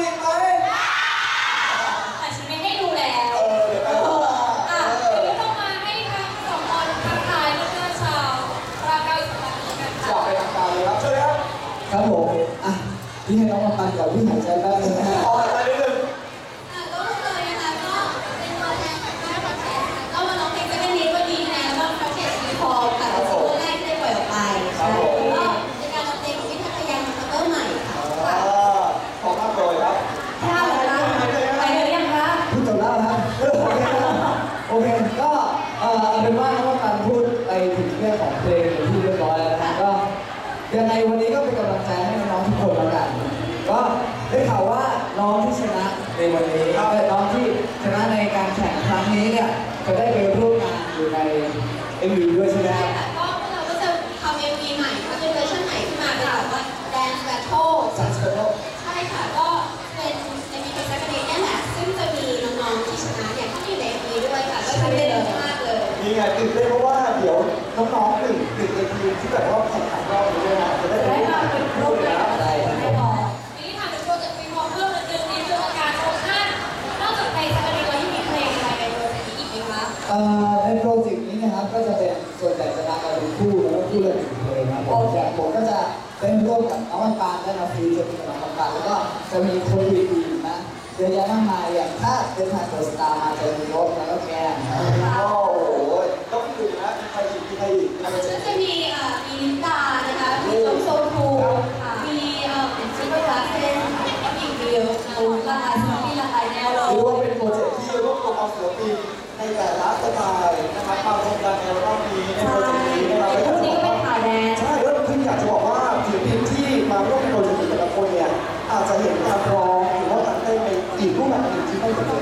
อีแต่ฉันไม่ให้ดูแล้ว เออต้องมาให้ทางสองคนทักทายลูกหน้าชาวราเก้าอีกครั้งหมงกันอย่ะไปทางการเลยครับเชิญเลยครับ ครับผม อะ พี่ให้น้องมาตันก่อนพี่หายใจแป๊บนึงนะ เป็นว่าน้องมารพูดไปถึงเรื่องของเพลงเป็นที่เรียบร้อยแล้วนะฮะก็ยังไงวันนี้ก็เป็นกำลังใจให้น้องทุกคนแล้วกัน ก็ได้ข่าวว่าน้องที่ชนะในวันนี้เอ่อน้องที่ชนะในการแข่งครั้งนี้เนี่ยจะได้ไปร่วมงานอยู่ในเอ็มวีด้วยใช่ไหมครับ เลยมีไงตื่นเต้นเพราะว่าเดี๋ยวน้องๆหนึ่งหนึ่งในทีมที่แบบว่าแข่งขันรอบนี้ด้วยนะจะได้ได้มาเป็นรูปแบบได้แน่นอทีนี้ถามถึงโปรเจกต์มีความเพิ่มนิดนึงนี่คืออาการโอชั่นนอกจากเพลงสักนิดแล้วยังมีเพลงอะไรในโปรเจกต์นี้อีกไหมคะเอ่อในโปรเจกต์นี้นะครับก็จะเป็นส่วนใหญ่จะรักกันเป็นคู่แล้วก็คู่ละหนึ่งเพลงนะครับผมอย่ผมก็จะเล่นร่วมกับน้องมันปานและน้องฟีจะเป็นน้องมันปานแล้วก็จะมีคนอื่นๆนะเยอะแยะมากมายอย่างถ้าเป็นทางเดอะสตาร์มาจะมีรถ เอาศิลปินในแต่ละสไตล์นะครับมารวกันในรอบนี้ในโปรเจกต์นี้นะครับพรุ่งนี้ก็เป็นขาแน่ใช่แล้วคุณอยากจะบอกว่าศิลปินที่มาร่วมในโปรเจกต์แต่ละคนเนี่ยอาจจะเห็นการร้องหรือว่าการเต้นในอีกรูปแบบหนึ่งที่ไม่เหมือนเดิ